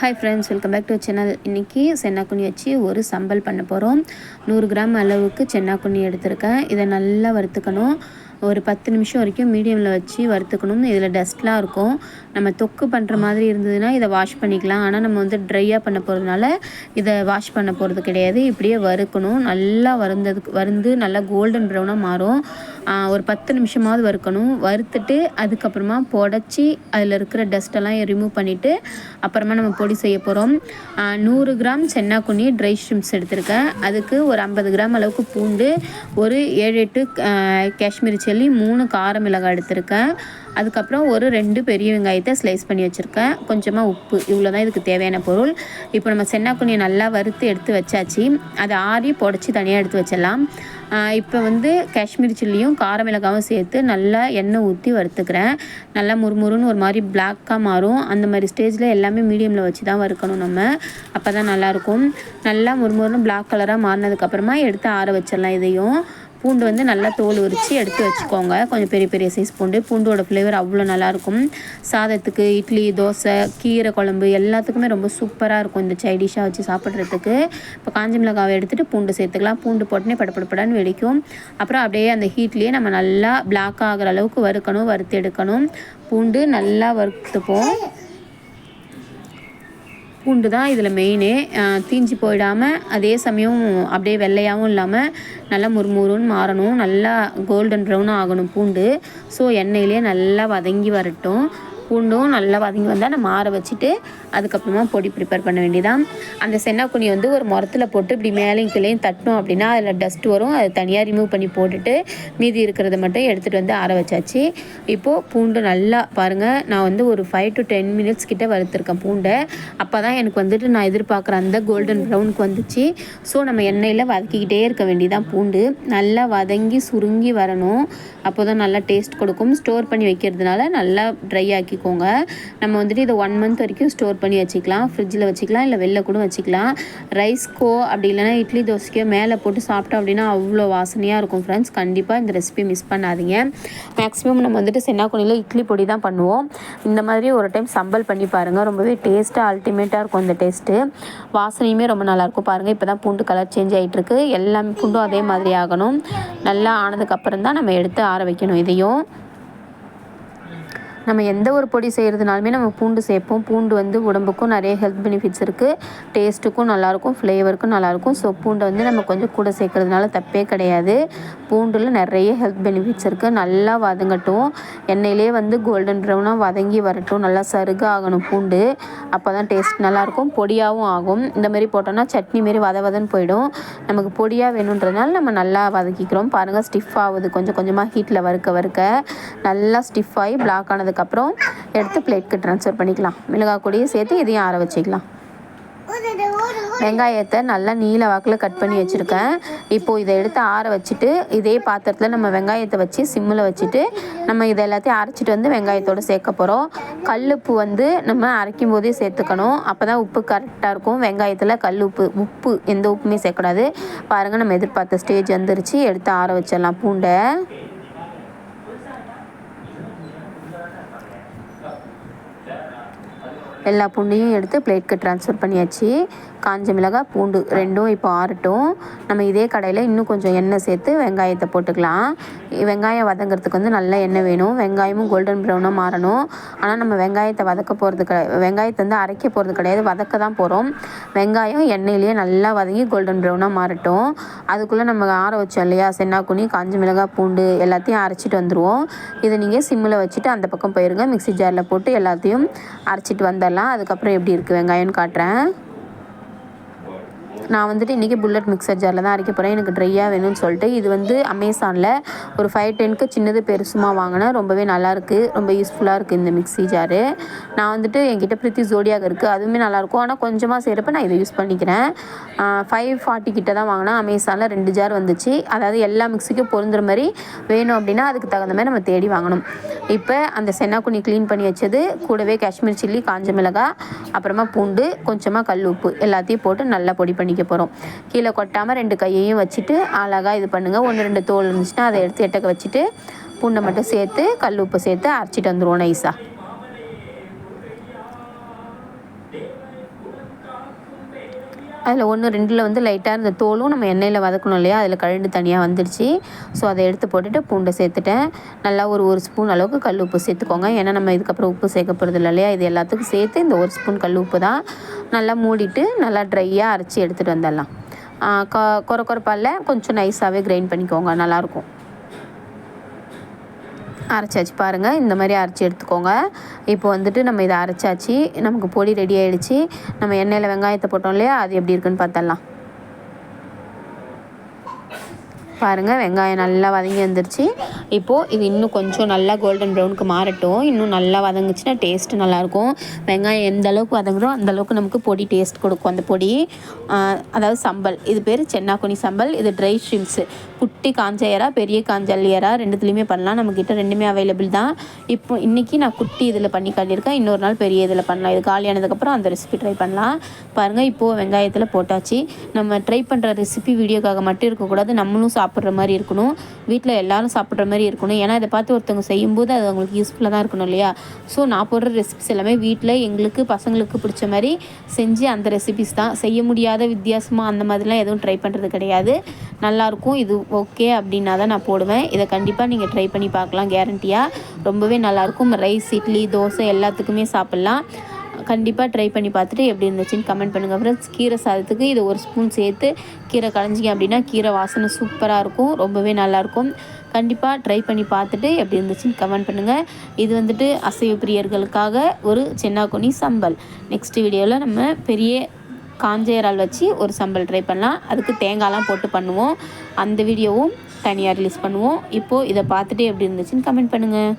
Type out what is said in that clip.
Hi friends welcome back to channel இன்றைக்கி சென்னாக்குண்ணி வச்சு ஒரு சம்பல் பண்ண போகிறோம் நூறு கிராம் அளவுக்கு சென்னாக்குண்ணி எடுத்திருக்கேன். இதை நல்லா வறுத்துக்கணும். ஒரு பத்து நிமிஷம் வரைக்கும் மீடியமில் வச்சு வறுத்துக்கணும். இதில் டஸ்ட்லாம் இருக்கும். நம்ம தொக்கு பண்ணுற மாதிரி இருந்ததுன்னா இதை வாஷ் பண்ணிக்கலாம். ஆனால் நம்ம வந்து ட்ரையாக பண்ண போகிறதுனால இதை வாஷ் பண்ண போகிறது கிடையாது. இப்படியே வறுக்கணும். நல்லா வறுந்ததுக்கு வறுந்து நல்லா கோல்டன் ப்ரௌனாக மாறும். ஒரு பத்து நிமிஷமாவது வறுக்கணும். வறுத்துட்டு அதுக்கப்புறமா புடச்சி அதில் இருக்கிற டஸ்ட்டெல்லாம் ரிமூவ் பண்ணிவிட்டு அப்புறமா நம்ம பொடி செய்ய போகிறோம் நூறு கிராம் சென்னாக்குண்ணி ட்ரை ஷ்ரிம்ஸ் எடுத்திருக்கேன். அதுக்கு ஒரு ஐம்பது கிராம் அளவுக்கு பூண்டு ஒரு ஏழு எட்டு காஷ்மீரி செல்லி மூணு கார மிளகாய் எடுத்திருக்கேன். அதுக்கப்புறம் ஒரு ரெண்டு பெரிய வெங்காயம் வெங்காயத்தை ஸ்லைஸ் பண்ணி வச்சுருக்கேன். கொஞ்சமாக உப்பு. இவ்வளோ தான் இதுக்கு தேவையான பொருள். இப்போ நம்ம சென்னாக்குனியை நல்லா வறுத்து எடுத்து வச்சாச்சு. அதை ஆறி புடச்சி தனியாக எடுத்து வச்சிடலாம். இப்போ வந்து காஷ்மீர் சில்லியும் கார மிளகாவும் சேர்த்து நல்லா எண்ணெய் ஊற்றி வறுத்துக்கிறேன். நல்லா முறுமுறுன்னு ஒரு மாதிரி பிளாக்காக மாறும். அந்த மாதிரி ஸ்டேஜில் எல்லாமே மீடியமில் வச்சு தான் வறுக்கணும் நம்ம. அப்போ தான் நல்லாயிருக்கும் நல்லா முறுமுறுன்னு பிளாக் கலராக மாறினதுக்கப்புறமா எடுத்து ஆற வச்சிடலாம் இதையும். பூண்டு வந்து நல்லா தோல் உரித்து எடுத்து வச்சுக்கோங்க. கொஞ்சம் பெரிய பெரிய சைஸ் பூண்டு. பூண்டோட ஃப்ளேவர் அவ்வளோ நல்லாயிருக்கும். சாதத்துக்கு இட்லி தோசை கீரை குழம்பு எல்லாத்துக்குமே ரொம்ப சூப்பராக இருக்கும் இந்த சைடிஷாக வச்சு சாப்பிட்றதுக்கு. இப்போ காஞ்ச மிளகாவை எடுத்துகிட்டு பூண்டு சேர்த்துக்கலாம். பூண்டு போட்டுனே படப்படப்படான்னு வெடிக்கும். அப்புறம் அப்படியே அந்த ஹீட்லேயே நம்ம நல்லா பிளாக் ஆகிற அளவுக்கு வறுக்கணும் வறுத்து எடுக்கணும். பூண்டு நல்லா வறுத்துப்போம். பூண்டு தான் இதில் மெயினே தீஞ்சு போயிடாமல் அதே சமயம் அப்படியே வெள்ளையாகவும் இல்லாமல் நல்லா முறுமுறுன்னு மாறணும். நல்லா கோல்டன் ப்ரௌனாக ஆகணும் பூண்டு. ஸோ எண்ணெயிலே நல்லா வதங்கி வரட்டும். பூண்டும் நல்லா வதங்கி வந்தால் நம்ம ஆற வச்சுட்டு அதுக்கப்புறமா பொடி ப்ரிப்பேர் பண்ண வேண்டியதான் அந்த சென்னாக்குனி வந்து ஒரு முரத்தில் போட்டு இப்படி மேலேயும் கீழேயும் தட்டணும் அப்படின்னா அதில் டஸ்ட் வரும். அதை தனியாக ரிமூவ் பண்ணி போட்டுட்டு மீதி இருக்கிறத மட்டும் எடுத்துகிட்டு வந்து ஆற வச்சாச்சு. இப்போது பூண்டு நல்லா பாருங்கள் நான் வந்து ஒரு ஃபைவ் டு டென் மினிட்ஸ் கிட்டே வறுத்துருக்கேன் பூண்டை. அப்போ தான் எனக்கு வந்துட்டு நான் எதிர்பார்க்குற அந்த கோல்டன் ப்ரௌனுக்கு வந்துச்சு. ஸோ நம்ம எண்ணெயில் வதக்கிக்கிட்டே இருக்க வேண்டியதான் பூண்டு. நல்லா வதங்கி சுருங்கி வரணும். அப்போ தான் நல்லா டேஸ்ட் கொடுக்கும். ஸ்டோர் பண்ணி வைக்கிறதுனால நல்லா ட்ரை ஆக்கி வச்சுக்கோங்க. நம்ம வந்துட்டு இதை ஒன் மந்த் வரைக்கும் ஸ்டோர் பண்ணி வச்சுக்கலாம். ஃப்ரிட்ஜில் வச்சுக்கலாம் இல்லை வெளில கூட வச்சுக்கலாம். ரைஸ்க்கோ அப்படி இல்லைனா இட்லி தோசைக்கோ மேலே போட்டு சாப்பிட்டோம் அப்படின்னா அவ்வளோ வாசனையாக இருக்கும் ஃப்ரெண்ட்ஸ் கண்டிப்பாக இந்த ரெசிபி மிஸ் பண்ணாதீங்க. மேக்ஸிமம் நம்ம வந்துட்டு சென்னாக்குனியில் இட்லி பொடி தான் பண்ணுவோம். இந்த மாதிரி ஒரு டைம் சம்பல் பண்ணி பாருங்கள் ரொம்பவே டேஸ்ட்டாக அல்டிமேட்டாக இருக்கும் இந்த டேஸ்ட்டு வாசனையுமே ரொம்ப நல்லாயிருக்கும். பாருங்கள் இப்போ தான் பூண்டு கலர் சேஞ்ச் ஆகிட்டுருக்கு எல்லாமே பூண்டும் அதே மாதிரி ஆகணும். நல்லா ஆனதுக்கப்புறம் தான் நம்ம எடுத்து ஆற வைக்கணும் இதையும். நம்ம எந்த ஒரு பொடி செய்கிறதுனாலுமே நம்ம பூண்டு சேர்ப்போம். பூண்டு வந்து உடம்புக்கும் நிறைய ஹெல்த் பெனிஃபிட்ஸ் இருக்குது டேஸ்ட்டுக்கும் நல்லாயிருக்கும் ஃப்ளேவருக்கும் நல்லாயிருக்கும் ஸோ பூண்டை வந்து நம்ம கொஞ்சம் கூட சேர்க்கறதுனால தப்பே கிடையாது. பூண்டில் நிறைய ஹெல்த் பெனிஃபிட்ஸ் இருக்குது நல்லா வதங்கட்டும். எண்ணெயிலே வந்து கோல்டன் ப்ரௌனாக வதங்கி வரட்டும். நல்லா சருக ஆகணும் பூண்டு. அப்போ தான் டேஸ்ட் நல்லாயிருக்கும் பொடியாகவும் ஆகும். இந்த மாதிரி போட்டோம்னா சட்னி மாரி வத வதன்னு போயிடும். நமக்கு பொடியாக வேணுன்றதுனால நம்ம நல்லா வதக்கிக்கிறோம். பாருங்கள் ஸ்டிஃப் ஆகுது. கொஞ்சம் கொஞ்சமாக ஹீட்டில் வறுக்க வறுக்க. நல்லா ஸ்டிஃப் ஆகி பிளாக் ஆனது அதுக்கப்புறம் எடுத்து பிளேட்க்கு ட்ரான்ஸ்ஃபர் பண்ணிக்கலாம். மிளகாய் கூடையும் சேர்த்து இதையும் ஆற வச்சுக்கலாம். வெங்காயத்தை நல்லா நீல வாக்கில் கட் பண்ணி வச்சுருக்கேன். இப்போது இதை எடுத்து ஆற வச்சுட்டு இதே பாத்திரத்தில் நம்ம வெங்காயத்தை வச்சு சிம்மில் வச்சுட்டு நம்ம இதை எல்லாத்தையும் அரைச்சிட்டு வந்து வெங்காயத்தோடு சேர்க்க போகிறோம் கல்லுப்பு வந்து நம்ம அரைக்கும் போதே சேர்த்துக்கணும். அப்போ தான் உப்பு கரெக்டாக இருக்கும். வெங்காயத்தில் கல் உப்பு உப்பு எந்த உப்புமே சேர்க்கக்கூடாது பாருங்கள் நம்ம எதிர்பார்த்த ஸ்டேஜ் வந்துருச்சு. எடுத்து ஆற வச்சிடலாம். பூண்டை. எல்லா பூண்டையும் எடுத்து பிளேட்க்கு ட்ரான்ஸ்ஃபர் பண்ணியாச்சு. காஞ்ச மிளகாய் பூண்டு ரெண்டும் இப்போ ஆறட்டும். நம்ம இதே கடையில் இன்னும் கொஞ்சம் எண்ணெய் சேர்த்து வெங்காயத்தை போட்டுக்கலாம். வெங்காயம் வதங்கிறதுக்கு வந்து நல்ல எண்ணெய் வேணும். வெங்காயமும் கோல்டன் ப்ரௌனாக மாறணும். ஆனால் நம்ம வெங்காயத்தை வதக்க போகிறது கிடையாது வெங்காயத்தை வந்து அரைக்க போகிறது கிடையாது. வதக்க தான் போகிறோம் வெங்காயம் எண்ணெயிலேயே நல்லா வதங்கி கோல்டன் ப்ரௌனாக மாறட்டும். அதுக்குள்ளே நம்ம ஆற வச்சோம் இல்லையா? சென்னாக்குனி காஞ்ச மிளகாய் பூண்டு எல்லாத்தையும் அரைச்சிட்டு வந்துடுவோம் இதை நீங்கள் சிம்மில் வச்சுட்டு அந்த பக்கம் போயிருங்க. மிக்சி ஜாரில் போட்டு எல்லாத்தையும் அரைச்சிட்டு வந்துடலாம் அதுக்கப்புறம் எப்படி இருக்குது வெங்காயம்னு காட்டுறேன். நான் வந்துட்டு இன்றைக்கி புல்லட் மிக்சர் ஜாரில் தான் அரைக்க போகிறேன் எனக்கு ட்ரையாக வேணும்னு சொல்லிட்டு இது வந்து அமேசானில் ஒரு ஃபைவ் டென்க்கு சின்னது பெருசுமாக வாங்கினேன் ரொம்பவே நல்லாயிருக்கு ரொம்ப யூஸ்ஃபுல்லாக இருக்குது இந்த மிக்ஸி ஜாரு நான் வந்துட்டு என்கிட்ட பிரித்தி ஜோடியாக இருக்குது அதுவுமே நல்லாயிருக்கும் ஆனால் கொஞ்சமாக செய்கிறப்ப நான் இதை யூஸ் பண்ணிக்கிறேன். ஃபைவ் ஃபார்ட்டி கிட்ட தான் வாங்கினேன் அமேசானில் ரெண்டு ஜார் வந்துச்சு. அதாவது எல்லா மிக்ஸிக்கும் பொருந்துற மாதிரி வேணும் அப்படின்னா அதுக்கு தகுந்த மாதிரி நம்ம தேடி வாங்கணும். இப்போ அந்த சென்னாக்குனி க்ளீன் பண்ணி வச்சது கூடவே காஷ்மீர் சில்லி காஞ்ச மிளகாய் அப்புறமா பூண்டு கொஞ்சமாக கல் உப்பு எல்லாத்தையும் போட்டு நல்லா பொடி பண்ணிக்கணும் வைக்க போகிறோம் கீழே கொட்டாமல் ரெண்டு கையையும் வச்சுட்டு அழகாக இது பண்ணுங்கள் ஒன்று ரெண்டு தோல் இருந்துச்சுன்னா அதை எடுத்து எட்டக்க வச்சுட்டு பூண்டை மட்டும் சேர்த்து கல் உப்பு சேர்த்து அரைச்சிட்டு வந்துடுவோம் நைஸாக அதில் ஒன்று ரெண்டில் வந்து லைட்டாக இருந்த தோலும் நம்ம எண்ணெயில் வதக்கணும் இல்லையா? அதில் கழுண்டு தனியாக வந்துடுச்சு ஸோ அதை எடுத்து போட்டுட்டு பூண்டை சேர்த்துட்டேன். நல்லா ஒரு ஒரு ஸ்பூன் அளவுக்கு கல் உப்பு சேர்த்துக்கோங்க. ஏன்னா நம்ம இதுக்கப்புறம் உப்பு சேர்க்க போகிறது இல்லை இல்லையா? இது எல்லாத்துக்கும் சேர்த்து இந்த ஒரு ஸ்பூன் கல் உப்பு தான் நல்லா மூடிட்டு நல்லா ட்ரையாக அரைச்சி எடுத்துகிட்டு வந்துடலாம். கொ கொர கொரப்பால் கொஞ்சம் நைஸாகவே கிரைண்ட் பண்ணிக்கோங்க. நல்லாயிருக்கும் அரைச்சாச்சு பாருங்கள் இந்த மாதிரி அரைச்சி எடுத்துக்கோங்க. இப்போ வந்துட்டு நம்ம இதை அரைச்சாச்சு. நமக்கு பொடி ரெடி ஆகிடுச்சு நம்ம எண்ணெயில் வெங்காயத்தை போட்டோம் இல்லையா? அது எப்படி இருக்குன்னு பார்த்தலாம் பாருங்கள் வெங்காயம் நல்லா வதங்கி வந்துருச்சு. இப்போது இது இன்னும் கொஞ்சம் நல்லா கோல்டன் ப்ரௌனுக்கு மாறட்டும். இன்னும் நல்லா வதங்குச்சுன்னா டேஸ்ட்டு நல்லாயிருக்கும். வெங்காயம் எந்த அளவுக்கு வதங்குதோ அந்தளவுக்கு நமக்கு பொடி டேஸ்ட் கொடுக்கும் அந்த பொடி. அதாவது சம்பல். இது பேர் சென்னாக்குனி சம்பல். இது ட்ரை ஷ்ரிம்ஸு குட்டி காஞ்ச ஏரா பெரிய காஞ்சல் ஏரா ரெண்டுத்துலேயுமே பண்ணலாம். நம்மக்கிட்ட ரெண்டுமே அவைலபிள் தான். இப்போ இன்றைக்கி நான் குட்டி இதில் பண்ணி காட்டியிருக்கேன். இன்னொரு நாள் பெரிய இதில் பண்ணலாம். இது காலியானதுக்கப்புறம் அந்த ரெசிபி ட்ரை பண்ணலாம். பாருங்கள் இப்போது வெங்காயத்தில் போட்டாச்சு. நம்ம ட்ரை பண்ணுற ரெசிபி வீடியோக்காக மட்டும் இருக்கக்கூடாது. நம்மளும் சாப்பிட் சாப்பிட்ற மாதிரி இருக்கணும். வீட்டில் எல்லோரும் சாப்பிட்ற மாதிரி இருக்கணும். ஏன்னா இதை பார்த்து ஒருத்தவங்க செய்யும்போது அது அவங்களுக்கு யூஸ்ஃபுல்லாக தான் இருக்கணும் இல்லையா? ஸோ நான் போடுற ரெசிபிஸ் எல்லாமே வீட்டில் எங்களுக்கு பசங்களுக்கு பிடிச்ச மாதிரி செஞ்சு அந்த ரெசிபிஸ் தான். செய்ய முடியாத வித்தியாசமாக அந்த மாதிரிலாம் எதுவும் ட்ரை பண்ணுறது கிடையாது. நல்லாயிருக்கும். இது ஓகே அப்படின்னா தான் நான் போடுவேன். இதை கண்டிப்பாக நீங்கள் ட்ரை பண்ணி பார்க்கலாம். கேரண்டியாக ரொம்பவே நல்லாயிருக்கும். ரைஸ் இட்லி தோசை எல்லாத்துக்குமே சாப்பிட்லாம். கண்டிப்பாக ட்ரை பண்ணி பார்த்துட்டு எப்படி இருந்துச்சுன்னு கமெண்ட் பண்ணுங்கள் ஃப்ரெண்ட்ஸ் கீரை சாதத்துக்கு இது ஒரு ஸ்பூன் சேர்த்து கீரை களைஞ்சிங்க அப்படின்னா கீரை வாசனை சூப்பராக இருக்கும் ரொம்பவே நல்லாயிருக்கும் கண்டிப்பாக ட்ரை பண்ணி பார்த்துட்டு எப்படி இருந்துச்சுன்னு கமெண்ட் பண்ணுங்கள் இது வந்துட்டு அசைவ பிரியர்களுக்காக ஒரு சென்னாக்குனி சம்பல். நெக்ஸ்ட் வீடியோவில் நம்ம பெரிய காஞ்ச இறால் வச்சு ஒரு சம்பல் ட்ரை பண்ணலாம். அதுக்கு தேங்காய்லாம் போட்டு பண்ணுவோம். அந்த வீடியோவும் தனியாக ரிலீஸ் பண்ணுவோம். இப்போது இதை பார்த்துட்டு எப்படி இருந்துச்சுன்னு கமெண்ட் பண்ணுங்கள்